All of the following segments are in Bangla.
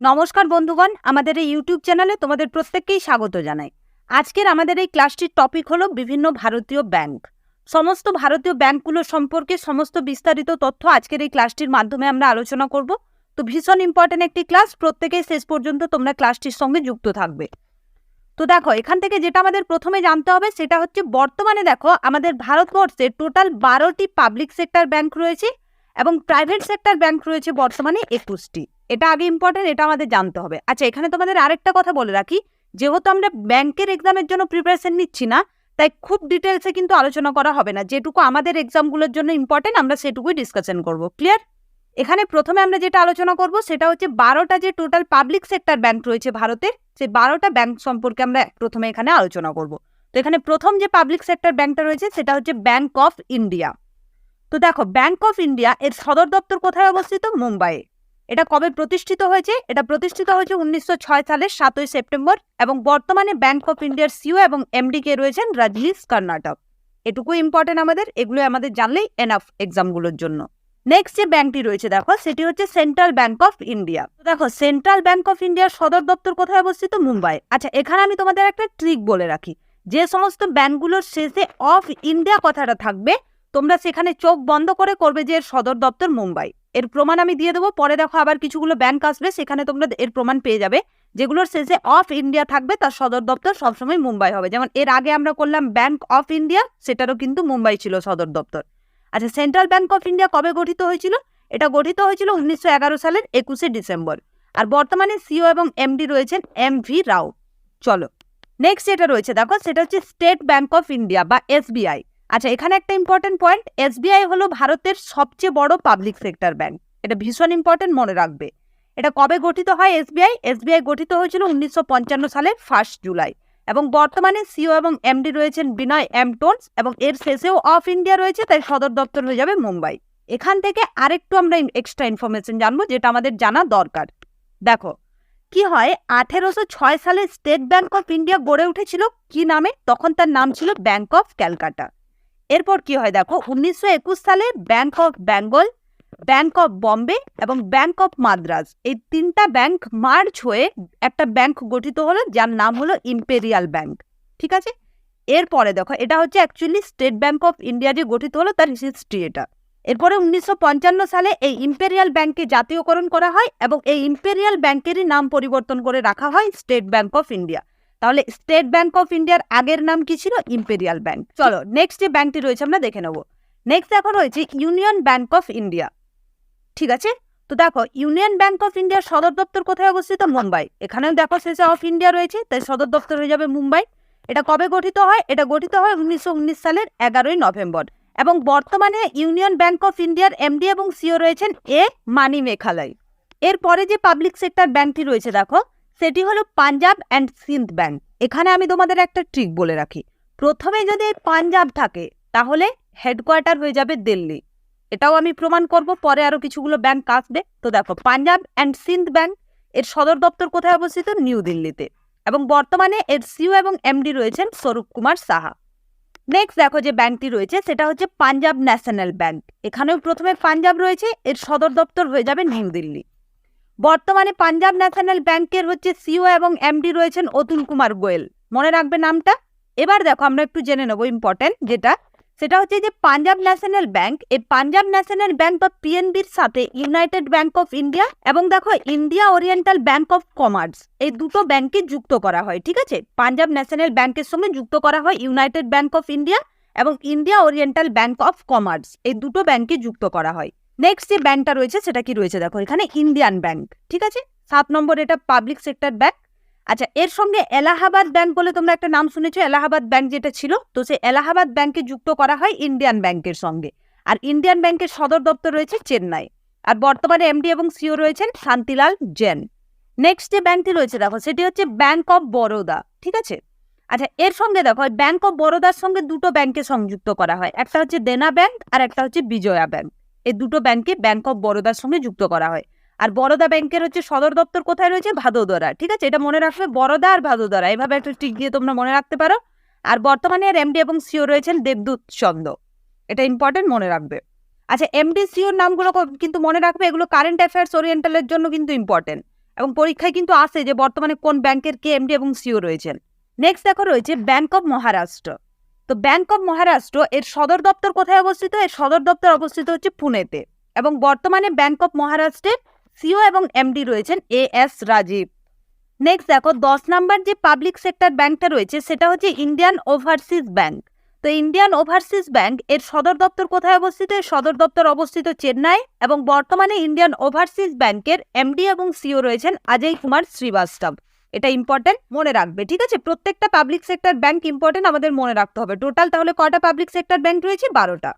নমস্কার বন্ধুগণ, আমাদের এই ইউটিউব চ্যানেলে তোমাদের প্রত্যেককেই স্বাগত জানাই। আজকের আমাদের এই ক্লাসটির টপিক হলো বিভিন্ন ভারতীয় ব্যাংক। সমস্ত ভারতীয় ব্যাংকগুলো সম্পর্কে সমস্ত বিস্তারিত তথ্য আজকের এই ক্লাসটির মাধ্যমে আমরা আলোচনা করব। তো ভীষণ ইম্পর্টেন্ট একটি ক্লাস, প্রত্যেকেই শেষ পর্যন্ত তোমরা ক্লাসটির সঙ্গে যুক্ত থাকবে। তো দেখো, এখান থেকে যেটা আমাদের প্রথমে জানতে হবে সেটা হচ্ছে বর্তমানে দেখো আমাদের ভারতবর্ষে টোটাল বারোটি পাবলিক সেক্টর ব্যাংক রয়েছে এবং প্রাইভেট সেক্টর ব্যাংক রয়েছে বর্তমানে একুশটি। এটা আগে ইম্পর্টেন্ট এটা আমাদের জানতে হবে। আচ্ছা এখানে তোমাদের আরেকটা কথা বলে রাখি। যেহেতু আমরা ব্যাংকের এক্সামের জন্য প্রিপারেশন নিচ্ছি না, তাই খুব ডিটেলসে কিন্তু আলোচনা করা হবে না। যেটুকু আমাদের এক্সামগুলোর জন্য ইম্পর্টেন্ট আমরা সেটুকুই ডিসকাশন করব। ক্লিয়ার এখানে প্রথমে আমরা যেটা আলোচনা করব, সেটা হচ্ছে বারোটা যে টোটাল পাবলিক সেক্টর ব্যাংক রয়েছে ভারতের সেই বারোটা ব্যাংক সম্পর্কে আমরা প্রথমে এখানে আলোচনা করব। তো এখানে প্রথম যে পাবলিক সেক্টর ব্যাংকটা রয়েছে, সেটা হচ্ছে ব্যাংক অফ ইন্ডিয়া তো দেখো ব্যাংক অফ ইন্ডিয়া এর সদর দপ্তর কোথায় অবস্থিত? মুম্বাইয়ে। এটা কবে প্রতিষ্ঠিত হয়েছে? এটা প্রতিষ্ঠিত হয়েছে উনিশশো ছয় সালের সাতই সেপ্টেম্বর এবং বর্তমানে ব্যাংক অফ ইন্ডিয়ার সিও এবং এমডি কে রয়েছেন রাজনীশ কর্ণাটক এটুকু ইম্পর্টেন্ট আমাদের এগুলো আমাদের জানলেই এনাফ এক্সামগুলোর জন্য। নেক্সট যে ব্যাংকটি রয়েছে দেখো, সেটি হচ্ছে সেন্ট্রাল ব্যাংক অফ ইন্ডিয়া দেখো সেন্ট্রাল ব্যাংক অফ ইন্ডিয়ার সদর দপ্তর কোথায় অবস্থিত? মুম্বাই। আচ্ছা এখানে আমি তোমাদের একটা ট্রিক বলে রাখি। যে সমস্ত ব্যাংকগুলোর শেষে অফ ইন্ডিয়া কথাটা থাকবে, তোমরা সেখানে চোখ বন্ধ করে করবে যে এর সদর দপ্তর মুম্বাই। এর প্রমাণ আমি দিয়ে দেবো। পরে দেখো আবার কিছুগুলো ব্যাংক আসবে, সেখানে তোমরা এর প্রমাণ পেয়ে যাবে। যেগুলোর শেষে অফ ইন্ডিয়া থাকবে, তার সদর দপ্তর সবসময় মুম্বাই হবে। যেমন এর আগে আমরা করলাম ব্যাংক অফ ইন্ডিয়া সেটারও কিন্তু মুম্বাই ছিল সদর দপ্তর। আচ্ছা সেন্ট্রাল ব্যাংক অফ ইন্ডিয়া কবে গঠিত হয়েছিল? এটা গঠিত হয়েছিল উনিশশো এগারো সালের একুশে ডিসেম্বর। আর বর্তমানে সিও এবং এমডি রয়েছেন এম ভি রাও। চলো নেক্সট যেটা রয়েছে, দেখো, সেটা হচ্ছে স্টেট ব্যাংক অফ ইন্ডিয়া বা এসবিআই আচ্ছা এখানে একটা ইম্পর্টেন্ট পয়েন্ট এসবিআই হলো ভারতের সবচেয়ে বড় পাবলিক সেক্টর ব্যাংক এটা ভীষণ ইম্পর্টেন্ট মনে রাখবে। এটা কবে গঠিত হয় এসবিআই এসবিআই গঠিত হয়েছিল উনিশশো সালের ফার্স্ট জুলাই। এবং বর্তমানে সিও এবং এমডি রয়েছেন বিনয় এম এবং এর শেষেও অফ ইন্ডিয়া রয়েছে, তাই সদর দপ্তর হয়ে যাবে মুম্বাই। এখান থেকে আরেকটু আমরা এক্সট্রা ইনফরমেশন জানব, যেটা আমাদের জানা দরকার। দেখো, কি হয়, আঠেরোশো ছয় সালে স্টেট ব্যাংক অফ ইন্ডিয়া গড়ে উঠেছিল, কি নামে? তখন তার নাম ছিল ব্যাংক অফ ক্যালকাটা এরপর কি হয় দেখো, উনিশশো একুশ সালে bank of Bengal bank of Bombay এবং ব্যাংক অফ মাদ্রাজ, এই তিনটা ব্যাংক মার্চ হয়ে একটা ব্যাংক গঠিত হলো, যার নাম হলো ইম্পেরিয়াল ব্যাংক ঠিক আছে? এরপরে দেখো, এটা হচ্ছে actually state bank of India যে গঠিত হলো, তার হিস্ট্রি এটা। এরপরে উনিশশো পঞ্চান্ন সালে এই ইম্পেরিয়াল ব্যাংকে জাতীয়করণ করা হয় এবং এই ইম্পেরিয়াল ব্যাংকেরই নাম পরিবর্তন করে রাখা হয় স্টেট ব্যাংক অফ ইন্ডিয়া তাহলে স্টেট ব্যাংক অফ ইন্ডিয়ার আগের নাম কি ছিল? ইম্পেরিয়াল ব্যাংক চলো নেক্সট যে ব্যাংকটি রয়েছে আমরা দেখে নেব। নেক্সট দেখো রয়েছে ইউনিয়ন ব্যাংক অফ ইন্ডিয়া। ঠিক আছে? তো দেখো, ইউনিয়ন ব্যাংক অফ ইন্ডিয়ার সদর দপ্তর কোথায় অবস্থিত? মুম্বাই। এখানেও দেখো শেষে অফ ইন্ডিয়া রয়েছে, তাই সদর দপ্তর হয়ে যাবে মুম্বাই। এটা কবে গঠিত হয়? এটা গঠিত হয় উনিশশো উনিশ সালের এগারোই নভেম্বর। এবং বর্তমানে ইউনিয়ন ব্যাংক অফ ইন্ডিয়ার এমডি এবং সিও রয়েছেন এ মানি মেঘালয় এরপরে যে পাবলিক সেক্টর ব্যাংকটি রয়েছে, দেখো সেটি হলো পাঞ্জাব অ্যান্ড সিন্ধ ব্যাংক। এখানে আমি তোমাদের একটা ট্রিক বলে রাখি। প্রথমে যদি পাঞ্জাব থাকে, তাহলে হেডকোয়ার্টার হয়ে যাবে দিল্লি। এটাও আমি প্রমাণ করব, পরে আরও কিছুগুলো ব্যাংক আসবে। তো দেখো, পাঞ্জাব অ্যান্ড সিন্ধ ব্যাংক, এর সদর দপ্তর কোথায় অবস্থিত? নিউ দিল্লিতে। এবং বর্তমানে এর সিও এবং এমডি রয়েছেন স্বরূপ কুমার সাহা। নেক্সট দেখো যে ব্যাংকটি রয়েছে, সেটা হচ্ছে পাঞ্জাব ন্যাশনাল ব্যাংক। এখানেও প্রথমে পাঞ্জাব রয়েছে, এর সদর দপ্তর হয়ে যাবে নিউ দিল্লি। বর্তমানে পাঞ্জাব ন্যাশনাল ব্যাংকের হচ্ছে সিও এবং এমডি রয়েছেন অতুল কুমার গোয়েল। মনে রাখবে নামটা? এবার দেখো, আমরা একটু জেনে নেব ইম্পর্টেন্ট যেটা। সেটা হচ্ছে যে পাঞ্জাব ন্যাশনাল ব্যাংক, এই পাঞ্জাব ন্যাশনাল ব্যাংক বা পিএনবির সাথে ইউনাইটেড ব্যাংক অফ ইন্ডিয়া এবং দেখো India oriental bank of commerce, এই দুটো ব্যাংকে যুক্ত করা হয়, ঠিক আছে? পাঞ্জাব ন্যাশনাল ব্যাংকের সঙ্গে যুক্ত করা হয় ইউনাইটেড ব্যাংক অফ ইন্ডিয়া এবং India oriental bank of commerce, এই দুটো ব্যাংকে যুক্ত করা হয়। নেক্সট যে ব্যাংকটা রয়েছে, সেটা কি রয়েছে? দেখো, এখানে ইন্ডিয়ান ব্যাংক ঠিক আছে? সাত নম্বর এটা পাবলিক সেক্টর ব্যাংক আচ্ছা এর সঙ্গে এলাহাবাদ ব্যাংক বলে তোমরা একটা নাম শুনেছো? এলাহাবাদ ব্যাংক যেটা ছিল, তো সেই এলাহাবাদ ব্যাংকে যুক্ত করা হয় ইন্ডিয়ান ব্যাংকের সঙ্গে। আর ইন্ডিয়ান ব্যাংকের সদর দপ্তর রয়েছে চেন্নাই। আর বর্তমানে এমডি এবং সিও রয়েছেন শান্তিলাল জেন। নেক্সট যে ব্যাংকটি রয়েছে, দেখো, সেটি হচ্ছে ব্যাংক অফ বরোদা ঠিক আছে? আচ্ছা এর সঙ্গে দেখো ব্যাংক অফ বরোদার সঙ্গে দুটো ব্যাংকে সংযুক্ত করা হয়। একটা হচ্ছে দেনা ব্যাংক আর একটা হচ্ছে বিজয়া ব্যাংক এই দুটো ব্যাংকে ব্যাংক অফ বরোদার সঙ্গে যুক্ত করা হয়। আর বরোদা ব্যাংকের হচ্ছে সদর দপ্তর কোথায় রয়েছে? ভাদোদরা। ঠিক আছে? এটা মনে রাখবে বরোদা আর ভাদোদরা। এভাবে একটা টিক দিয়ে তোমরা মনে রাখতে পারো। আর বর্তমানে এর এমডি এবং সিও রয়েছেন দেবদূত চন্দ। এটা ইম্পর্টেন্ট মনে রাখবে। আচ্ছা এমডি সিওর নামগুলো কিন্তু মনে রাখবে, এগুলো কারেন্ট অ্যাফেয়ার্স ওরিয়েন্টালের জন্য কিন্তু ইম্পর্টেন্ট এবং পরীক্ষায় কিন্তু আসে যে বর্তমানে কোন ব্যাংকের কে এমডি এবং সিও রয়েছেন। নেক্সট দেখো রয়েছে ব্যাংক অফ মহারাষ্ট্র তো ব্যাংক অফ মহারাষ্ট্র এর সদর দপ্তর কোথায় অবস্থিত? এর সদর দপ্তর অবস্থিত হচ্ছে পুনেতে এবং বর্তমানে ব্যাংক অফ মহারাষ্ট্রের সিও এবং এমডি রয়েছেন এ এস রাজীব। নেক্সট দেখো, দশ নাম্বার যে পাবলিক সেক্টর ব্যাংকটা রয়েছে, সেটা হচ্ছে ইন্ডিয়ান ওভারসিজ ব্যাংক তো ইন্ডিয়ান ওভারসিজ ব্যাংক এর সদর দপ্তর কোথায় অবস্থিত? এর সদর দপ্তর অবস্থিত চেন্নাই এবং বর্তমানে ইন্ডিয়ান ওভারসিজ ব্যাংকের এমডি এবং সিও রয়েছেন অজয় কুমার শ্রীবাস্তব এটা ইম্পর্টেন্ট মনে রাখবে, ঠিক আছে? প্রত্যেকটা পাবলিক সেক্টর ব্যাংক ইম্পর্টেন্ট আমাদের মনে রাখতে হবে। টোটাল তাহলে কটা পাবলিক সেক্টর ব্যাংক রয়েছে? বারোটা।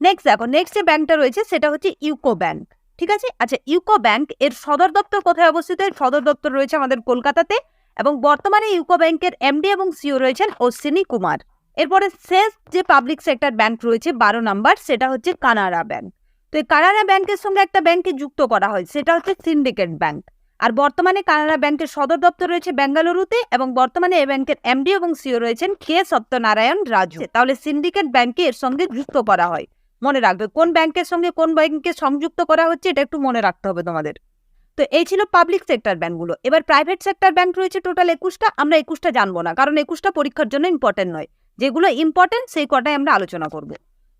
নেক্সট দেখো নেক্সট যে ব্যাংকটা রয়েছে, সেটা হচ্ছে ইউকো ব্যাংক ঠিক আছে? আচ্ছা ইউকো ব্যাংক এর সদর দপ্তর কোথায় অবস্থিত? এর সদর দপ্তর রয়েছে আমাদের কলকাতাতে এবং বর্তমানে ইউকো ব্যাংকের এমডি এবং সিও রয়েছেন অশ্বিনী কুমার। এরপরে শেষ যে পাবলিক সেক্টর ব্যাংক রয়েছে, বারো নাম্বার, সেটা হচ্ছে কানাড়া ব্যাংক তো এই কানাড়া ব্যাংকের সঙ্গে একটা ব্যাংকে যুক্ত করা হয়, সেটা হচ্ছে সিন্ডিকেট ব্যাংক আর বর্তমানে কানাড়া ব্যাংকের সদর দপ্তর রয়েছে বেঙ্গালুরুতে এবং বর্তমানে এই ব্যাংকের এমডি এবং সিও রয়েছেন কে সত্যনারায়ণ রাজু। তাহলে সিন্ডিকেট ব্যাংকে এর সঙ্গে যুক্ত করা হয়। মনে রাখবে, কোন ব্যাংকের সঙ্গে কোন ব্যাংকে সংযুক্ত করা হচ্ছে এটা একটু মনে রাখতে হবে তোমাদের। তো এই ছিল পাবলিক সেক্টর ব্যাংকগুলো। এবার প্রাইভেট সেক্টর ব্যাংক রয়েছে টোটাল একুশটা, আমরা একুশটা জানব না, কারণ একুশটা পরীক্ষার জন্য ইম্পর্টেন্ট নয়। যেগুলো ইম্পর্টেন্ট সেই কটাই আমরা আলোচনা করব।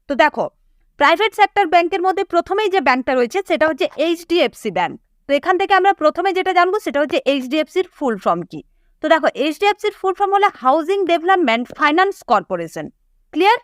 তো দেখো, প্রাইভেট সেক্টর ব্যাংকের মধ্যে প্রথমেই যে ব্যাংকটা রয়েছে সেটা হচ্ছে এইচডিএফসি ব্যাংক। তো এখান থেকে আমরা প্রথমে যেটা জানব সেটা হচ্ছে এইচডিএফসির ফুল ফর্ম কি? তো দেখো এইচডিএফসির ফুল ফর্ম হলো housing development finance corporation clear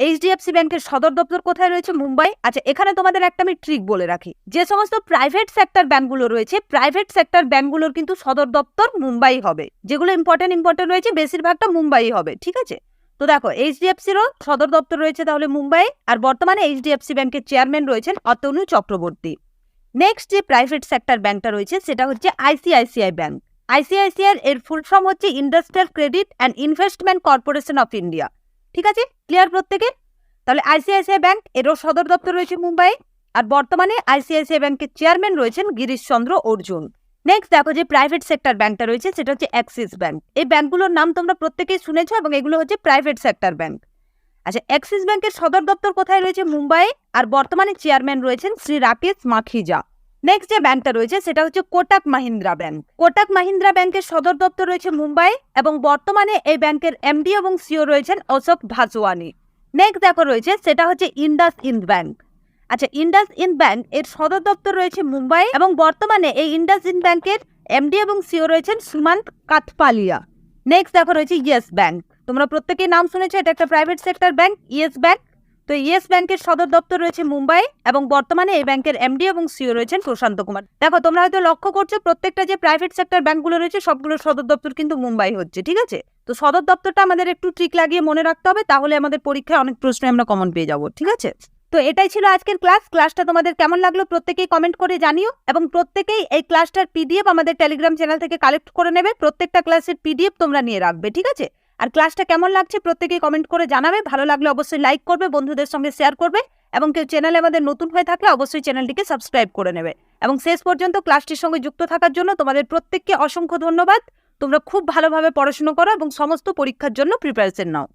HDFC ব্যাংকের সদর দপ্তর কোথায় রয়েছে? মুম্বাই। আচ্ছা এখানে তোমাদের একটা আমি ট্রিক বলে রাখি। যে সমস্ত প্রাইভেট সেক্টর ব্যাংকগুলো রয়েছে প্রাইভেট সেক্টর ব্যাংকগুলোর কিন্তু সদর দপ্তর মুম্বাই হবে। যেগুলো ইম্পর্টেন্ট ইম্পর্টেন্ট রয়েছে, বেশিরভাগটা মুম্বাই হবে, ঠিক আছে? তো দেখো এইচডিএফসিরও সদর দপ্তর রয়েছে তাহলে মুম্বাই, আর বর্তমানে এইচডিএফসি ব্যাংকের চেয়ারম্যান রয়েছেন অতনু চক্রবর্তী। নেক্সট যে প্রাইভেট সেক্টর ব্যাংকটা রয়েছে, সেটা হচ্ছে আইসিআইসিআই ব্যাংক আইসিআইসিআই এর ফুল ফর্ম হচ্ছে industrial credit and investment corporation of India ঠিক আছে? ক্লিয়ার প্রত্যেকে? তাহলে আইসিআইসিআই ব্যাংক এরও সদর দপ্তর রয়েছে মুম্বাই, আর বর্তমানে আইসিআইসিআই ব্যাংকের চেয়ারম্যান রয়েছেন গিরিশ চন্দ্র অর্জুন। নেক্সট দেখো যে প্রাইভেট সেক্টর ব্যাংকটা রয়েছে, সেটা হচ্ছে অ্যাক্সিস ব্যাংক এই ব্যাংকগুলোর নাম তোমরা প্রত্যেকেই শুনেছো এবং এগুলো হচ্ছে প্রাইভেট সেক্টর ব্যাংক আচ্ছা অ্যাক্সিস ব্যাংকের সদর দপ্তর কোথায় রয়েছে? মুম্বাই। আর বর্তমানে চেয়ারম্যান রয়েছেন শ্রী রাকেশ মাখিজা। নেক্সট যে ব্যাংকটা রয়েছে, সেটা হচ্ছে কোটাক মাহিন্দ্রা ব্যাংক। কোটাক মাহিন্দ্রা ব্যাংকের সদর দপ্তর রয়েছে মুম্বাই এবং বর্তমানে এই ব্যাংকের এমডি এবং সিও রয়েছেন অশোক ভাসওয়ানি নেক্সট দেখো রয়েছে, সেটা হচ্ছে ইন্ডাস ইন্ড ব্যাংক আচ্ছা ইন্ডাস ইন্ড ব্যাংক এর সদর দপ্তর রয়েছে মুম্বাই এবং বর্তমানে এই ইন্ডাস ইন্ড ব্যাংকের এমডি এবং সিও রয়েছেন সুমন্ত কাথপালিয়া নেক্সট দেখো রয়েছে ইয়েস ব্যাংক তোমরা প্রত্যেকেই নাম শুনেছো, এটা একটা private sector bank yes bank. তো ইয়েস ব্যাংকের সদর দপ্তর রয়েছে মুম্বাই এবং বর্তমানে এই ব্যাংকের এমডি এবং সিও রয়েছেন প্রশান্ত কুমার। দেখো, তোমরা হয়তো লক্ষ্য করছ, প্রত্যেকটা যে প্রাইভেট সেক্টর ব্যাংকগুলো রয়েছে সবগুলোর সদর দপ্তর কিন্তু মুম্বাই হচ্ছে, ঠিক আছে? তো সদর দপ্তরটা আমাদের একটু ট্রিক লাগিয়ে মনে রাখতে হবে, তাহলে আমাদের পরীক্ষায় অনেক প্রশ্ন আমরা কমন পেয়ে যাব, ঠিক আছে? তো এটাই ছিল আজকের ক্লাস ক্লাসটা তোমাদের কেমন লাগল প্রত্যেকেই কমেন্ট করে জানিও এবং প্রত্যেকেই এই ক্লাসটার পিডিএফ আমাদের টেলিগ্রাম চ্যানেল থেকে কালেক্ট করে নেবে। প্রত্যেকটা ক্লাসের পিডিএফ তোমরা নিয়ে রাখবে, ঠিক আছে? আর ক্লাসটা কেমন লাগছে প্রত্যেকেই কমেন্ট করে জানাবে। ভালো লাগলে অবশ্যই লাইক করবে, বন্ধুদের সঙ্গে শেয়ার করবে এবং কেউ চ্যানেলে আমাদের নতুন হয়ে থাকলে অবশ্যই চ্যানেলটিকে সাবস্ক্রাইব করে নেবে। এবং শেষ পর্যন্ত ক্লাসটির সঙ্গে যুক্ত থাকার জন্য তোমাদের প্রত্যেককে অসংখ্য ধন্যবাদ। তোমরা খুব ভালোভাবে পড়াশুনো করো এবং সমস্ত পরীক্ষার জন্য প্রিপারেশন নাও।